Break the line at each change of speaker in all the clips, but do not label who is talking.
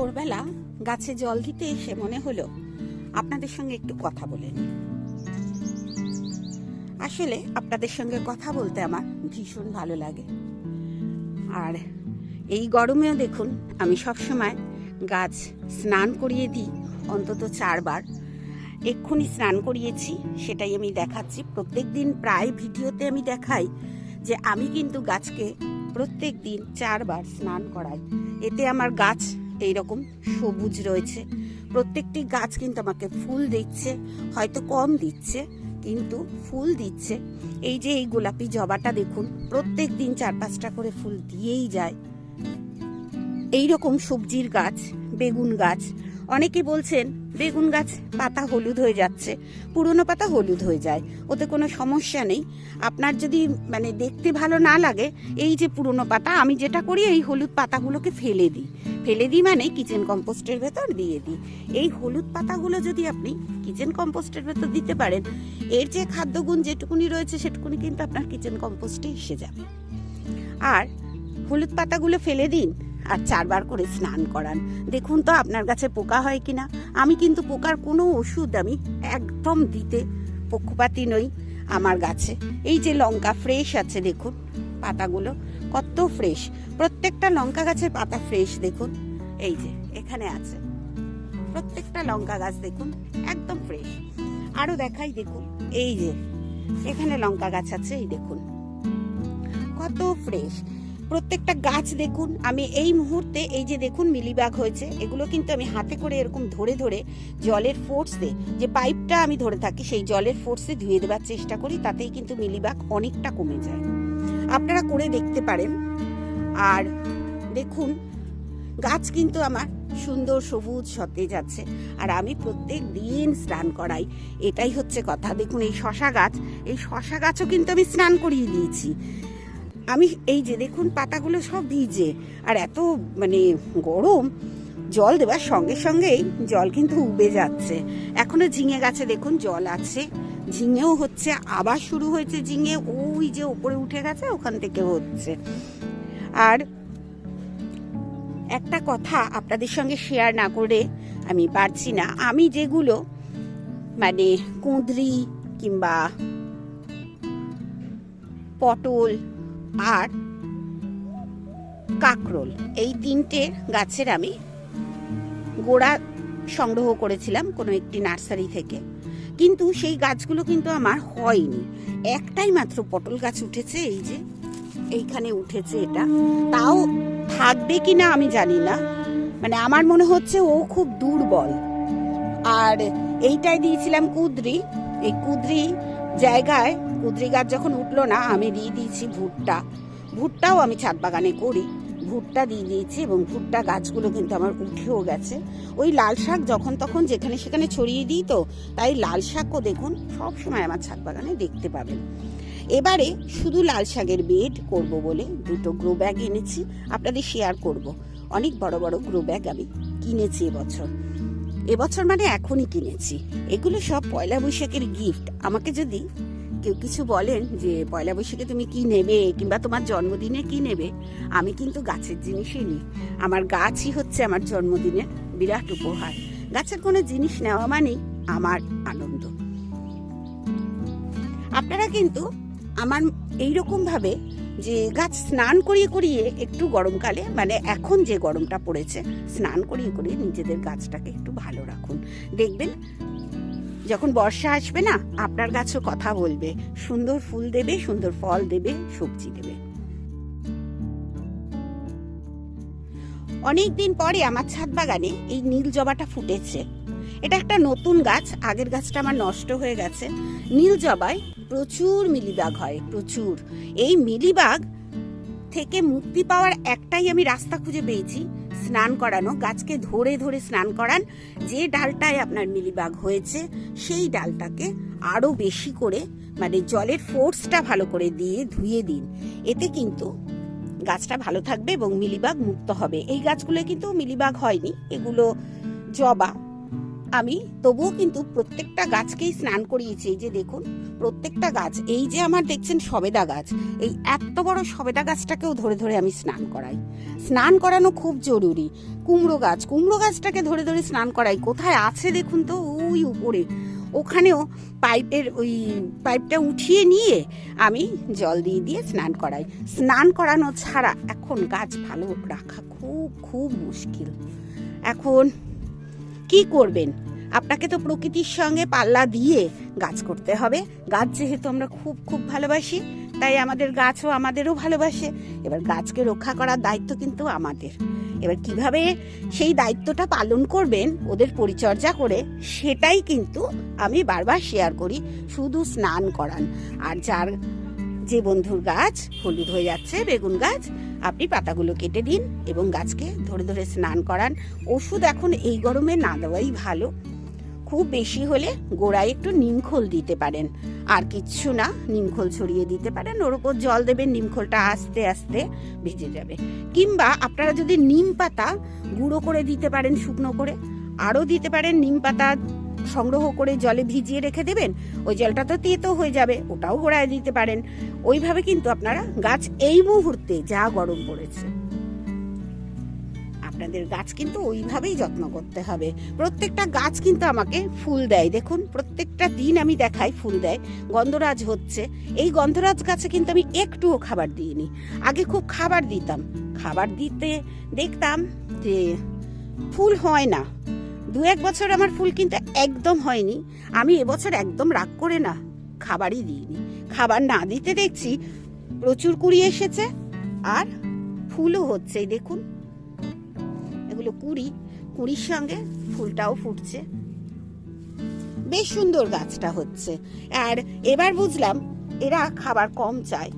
ভোরবেলা গাছে জল দিতে এসে মনে হলো, আপনাদের সঙ্গে একটু কথা বলে আসলে আপনাদের সঙ্গে কথা বলতে আমার ভীষণ ভালো লাগে। আর এই গরমেও দেখুন, আমি সবসময় গাছ স্নান করিয়ে দিই, অন্তত চারবার। এক্ষুনি স্নান করিয়েছি, সেটাই আমি দেখাচ্ছি। প্রত্যেক দিন প্রায় ভিডিওতে আমি দেখাই যে আমি কিন্তু গাছকে প্রত্যেক দিন চারবার স্নান করাই। এতে আমার গাছ এইরকম সবুজ রয়েছে। প্রত্যেকটি গাছ কিন্তু আমাকে ফুল দিচ্ছে, হয়তো কম দিচ্ছে, কিন্তু ফুল দিচ্ছে। এই যে এই গোলাপি জবাটা দেখুন, প্রত্যেক দিন চার পাঁচটা করে ফুল দিয়েই যায়। এই রকম সবজির গাছ, বেগুন গাছ অনেকে বলছেন, বেগুন গাছ পাতা হলুদ হয়ে যাচ্ছে। পুরনো পাতা হলুদ হয়ে যায়। ওতে কোনো সমস্যা নেই। আপনার যদি মানে দেখতে ভালো না লাগে, এই যে পুরনো পাতা, আমি যেটা করি, এই হলুদ পাতাগুলোকে ফেলে দিই। ফেলে দিই মানে কিচেন কম্পোস্টের ভেতর দিয়ে দিই। এই হলুদ পাতাগুলো যদি আপনি কিচেন কম্পোস্টের ভেতর দিতে পারেন, এর যে খাদ্যগুণ যেটুকুনি রয়েছে, সেটুকুনি কিন্তু আপনার কিচেন কম্পোস্টে এসে যাবে। আর হলুদ পাতাগুলো ফেলে দিন আর চারবার করে স্নান করান। দেখুন তো আপনার কাছে পোকা হয় কিনা। আমি কিন্তু পোকার কোনো ওষুধ আমি একদম দিতে পক্ষপাতি নই আমার গাছে এই যে লঙ্কা ফ্রেশ আছে দেখুন, পাতাগুলো কত ফ্রেশ প্রত্যেকটা লঙ্কা গাছের পাতা ফ্রেশ দেখুন। এই যে, এখানে আছে। প্রত্যেকটা লঙ্কা গাছ দেখুন, একদম ফ্রেশ আরও দেখাই দেখুন, এই যে, এখানে লঙ্কা গাছ আছে, এই দেখুন। কত ফ্রেশ প্রত্যেকটা গাছ দেখুন, আমি এই মুহূর্তে এই যে দেখুন মিলিবাগ হয়েছে, এগুলো কিন্তু আমি হাতে করে এরকম ধরে ধরে জলের ফোর্সে যে পাইপটা আমি ধরে থাকি সেই জলের ফোর্সে ধুয়ে দেওয়ার চেষ্টা করি, তাতেই কিন্তু মিলিবাগ অনেকটা কমে যায়। আপনারা করে দেখতে পারেন। আর দেখুন, গাছ কিন্তু আমার সুন্দর সবুজ সতেজ আছে, আর আমি প্রত্যেক দিন স্নান করাই। এটাই হচ্ছে কথা। দেখুন, এই শশা গাছ, এই শশা গাছও কিন্তু আমি স্নান করিয়ে দিয়েছি। আমি এই যে দেখুন, পাতাগুলো সব ভিজে, আর এত মানে গরম, জল দেওয়ার সঙ্গে সঙ্গেই জল কিন্তু উবে যাচ্ছে। এখনও ঝিঙে গাছে দেখুন, জল আছে। ঝিঙেও হচ্ছে, আবার শুরু হয়েছে ঝিঙে, ওই যে উপরে উঠে গেছে, ওখান থেকে হচ্ছে। আর একটা কথা আপনাদের সঙ্গে শেয়ার না করে আমি পারছি না। আমি যেগুলো মানে কুঁদরি কিংবা পটল আর কাকরোল। এই তিনটে গাছের আমি গোড়া সংগ্রহ করেছিলাম কোনো একটি নার্সারি থেকে। কিন্তু সেই গাছগুলো কিন্তু আমার হয়নি। একটাই মাত্র পটল গাছ উঠেছে, এই যে এইখানে উঠেছে এটা। তাও থাকবে কি না আমি জানি না। মানে আমার মনে হচ্ছে ও খুব দুর্বল। আর এইটাই দিয়েছিলাম কুদরি। এই কুদরি জায়গায় কুদরি গাছ যখন উঠল না, আমি দিয়ে দিয়েছি ভুট্টা। ভুট্টাও আমি ছাদ বাগানে করি। ভুট্টা দিয়ে দিয়েছি এবং ভুট্টা গাছগুলো কিন্তু আমার উঠেও গেছে। ওই লাল শাক যখন তখন যেখানে সেখানে ছড়িয়ে দিই তো, তাই লাল শাকও দেখুন, সব সময় আমার ছাদ বাগানে দেখতে পাবেন। এবারে শুধু লাল শাকের বেড করব বলে দুটো গ্রো ব্যাগ এনেছি, আপনাদের শেয়ার করব। অনেক বড় বড় গ্রো ব্যাগ আমি কিনেছি এবছর। এবছর মানে এখনই কিনেছি। এগুলো সব পয়লা বৈশাখের গিফট আমাকে যদি কেউ কিছু বলেন যে, পয়লা বৈশাখে তুমি কি নেবে কিংবা তোমার জন্মদিনে কি নেবে? আমি কিন্তু গাছের জিনিসই নিই। আমার গাছই হচ্ছে আমার জন্মদিনের বিরাট উপহার। গাছের কোনো জিনিস নেওয়া মানেই আমার আনন্দ। আপনারা কিন্তু আমার এইরকম ভাবে যে গাছ স্নান করিয়ে করিয়ে একটু গরমকালে মানে এখন যে গরমটা পড়েছে, স্নান করিয়ে করিয়ে নিজেদের গাছটাকে একটু ভালো রাখুন। দেখবেন যখন বর্ষা আসবে না, আপনার গাছও কথা বলবে। সুন্দর ফুল দেবে, সুন্দর ফল দেবে, সবজি দেবে। অনেক দিন পরে আমার ছাদ বাগানে এই নীল জবাটা ফুটেছে। এটা একটা নতুন গাছ, আগের গাছটা আমার নষ্ট হয়ে গেছে। নীল জবায় প্রচুর মিলিবাগ হয়, প্রচুর। এই মিলিবাগ থেকে মুক্তি পাওয়ার একটাই আমি রাস্তা খুঁজে পেয়েছি স্নান করানো, গাছকে ধরে ধরে স্নান করান। যে ডালটায় আপনার মিলিবাগ হয়েছে, সেই ডালটাকে আরও বেশি করে মানে জলের ফোর্সটা ভালো করে দিয়ে ধুয়ে দিন। এতে কিন্তু গাছটা ভালো থাকবে এবং মিলিবাগ মুক্ত হবে। এই গাছগুলো কিন্তু মিলিবাগ হয়নি, এগুলো জবা। আমি তবুও কিন্তু প্রত্যেকটা গাছকেই স্নান করিয়েছি, এই যে দেখুন, প্রত্যেকটা গাছ, এই যে আমার দেখছেন সবেদা গাছ, এই এত বড় সবেদা গাছটাকেও ধরে ধরে আমি স্নান করাই। স্নান করানো খুব জরুরি। কুমড়ো গাছ, কুমড়ো গাছটাকে ধরে ধরে স্নান করাই। কোথায় আছে দেখুন তো, ওই উপরে। ওখানেও পাইপের ওই পাইপটা উঠিয়ে নিয়ে আমি জল দিয়ে দিয়ে স্নান করাই। স্নান করানো ছাড়া এখন গাছ ভালো রাখা খুব খুব মুশকিল। এখন কি করবেন? আপনাকে তো প্রকৃতির সঙ্গে পাল্লা দিয়ে গাছ করতে হবে। গাছ যেহেতু আমরা খুব খুব ভালোবাসি, তাই আমাদের গাছও আমাদেরও ভালোবাসে। এবার গাছকে রক্ষা করার দায়িত্ব কিন্তু আমাদের। এবার কীভাবে সেই দায়িত্বটা পালন করবেন, ওদের পরিচর্যা করে, সেটাই কিন্তু আমি বারবার শেয়ার করি। শুধু স্নান করান। আর যার যে বন্ধুর গাছ, হলুদ হয়ে যাচ্ছে, বেগুন গাছ, আপনি পাতাগুলো কেটে দিন এবং গাছকে ধরে ধরে স্নান করান। ওষুধ এখন এই গরমে না দেওয়াই ভালো। খুব বেশি হলে গোড়ায় একটু নিমখোল দিতে পারেন। আর কিচ্ছু না নিমখোল ছড়িয়ে দিতে পারেন। ওর উপর জল দেবেন নিমখোলটা আস্তে আস্তে ভিজে যাবে। কিংবা আপনারা যদি নিম পাতা গুঁড়ো করে দিতে পারেন, শুকনো করে, আরও দিতে পারেন নিম পাতা সংগ্রহ করে জলে ভিজিয়ে রেখে দেবেন, ওই জলটা তো তেতো হয়ে যাবে, ওটাও গোড়ায় দিতে পারেন। ওইভাবে কিন্তু আপনারা গাছ এই মুহূর্তে যা গরম পড়েছে। আপনাদের গাছ কিন্তু ওইভাবেই যত্ন করতে হবে। প্রত্যেকটা গাছ কিন্তু আমাকে ফুল দেয়। দেখুন, প্রত্যেকটা দিন আমি দেখাই, ফুল দেয়। গন্ধরাজ হচ্ছে। এই গন্ধরাজ গাছে কিন্তু আমি একটুও খাবার দিইনি। আগে খুব খাবার দিতাম। খাবার দিতে দেখতাম যে ফুল হয় না। দু এক বছর আমার ফুল কিন্তু একদম হয়নি। আমি এবছর একদম রাগ করে না, খাবারই দিইনি। খাবার না দিতে দেখছি প্রচুর কুড়ি এসেছে আর ফুলও হচ্ছে দেখুন। এগুলো কুড়ি, কুড়ির সঙ্গে ফুলটাও ফুটছে। বেশ সুন্দর গাছটা হচ্ছে। আর এবার বুঝলাম এরা খাবার কম চায়।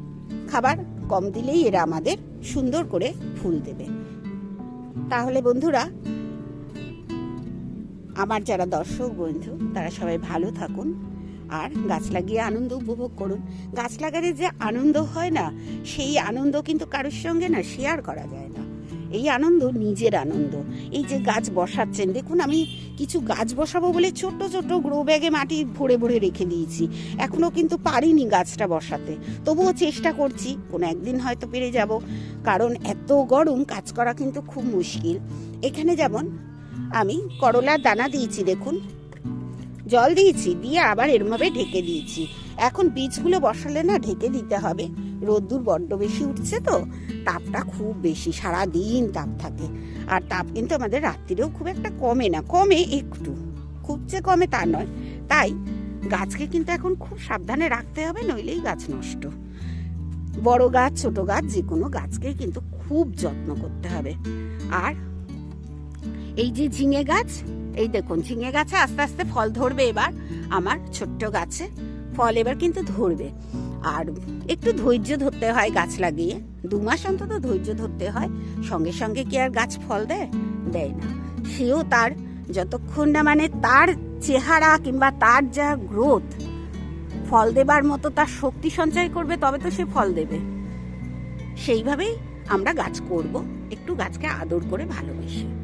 খাবার কম দিলেই এরা আমাদের সুন্দর করে ফুল দেবে। তাহলে বন্ধুরা আমার যারা দর্শক বন্ধু, তারা সবাই ভালো থাকুন আর গাছ লাগিয়ে আনন্দ উপভোগ করুন। গাছ লাগালে যে আনন্দ হয় না, সেই আনন্দ কিন্তু কারোর সঙ্গে না শেয়ার করা যায় না। এই আনন্দ নিজের আনন্দ। এই যে গাছ বসাচ্ছেন, দেখুন আমি কিছু গাছ বসাবো বলে ছোট্ট ছোট্ট গ্রো ব্যাগে মাটি ভরে ভরে রেখে দিয়েছি। এখনও কিন্তু পারিনি গাছটা বসাতে। তবুও চেষ্টা করছি, কোনো একদিন হয়তো পেরে যাব। কারণ এত গরম, কাজ করা কিন্তু খুব মুশকিল। এখানে যেমন আমি করলার দানা দিয়েছি, দেখুন। জল দিয়েছি, দিয়ে আবার এরমভাবে ঢেকে দিয়েছি। এখন বীজগুলো বসালে না ঢেকে দিতে হবে। রোদ্দুর বড্ড বেশি উঠছে তো, তাপটা খুব বেশি সারা দিন তাপ থাকে। আর তাপ কিন্তু আমাদের রাত্রিরেও খুব একটা কমে না, কমে একটু। খুব যে কমে তা নয়। তাই গাছকে কিন্তু এখন খুব সাবধানে রাখতে হবে, নইলেই গাছ নষ্ট। বড় গাছ, ছোট গাছ যে কোনো গাছকে কিন্তু খুব যত্ন করতে হবে। আর এই যে ঝিঙে গাছ, এই দেখুন, ঝিঙে গাছে আস্তে আস্তে ফল ধরবে এবার, আমার ছোট্ট গাছে। ফল এবার কিন্তু ধরবে। আর একটু ধৈর্য ধরতে হয় গাছ লাগিয়ে। দু মাস অন্তত ধৈর্য ধরতে হয়। সঙ্গে সঙ্গে কি আর গাছ ফল দেয়? দেয় না। সেও তার যতক্ষণ না মানে তার চেহারা কিংবা তার যা গ্রোথ, ফল দেবার মতো তার শক্তি সঞ্চয় করবে, তবে তো সে ফল দেবে। সেইভাবেই আমরা গাছ করব। একটু গাছকে আদর করে ভালোবেসে।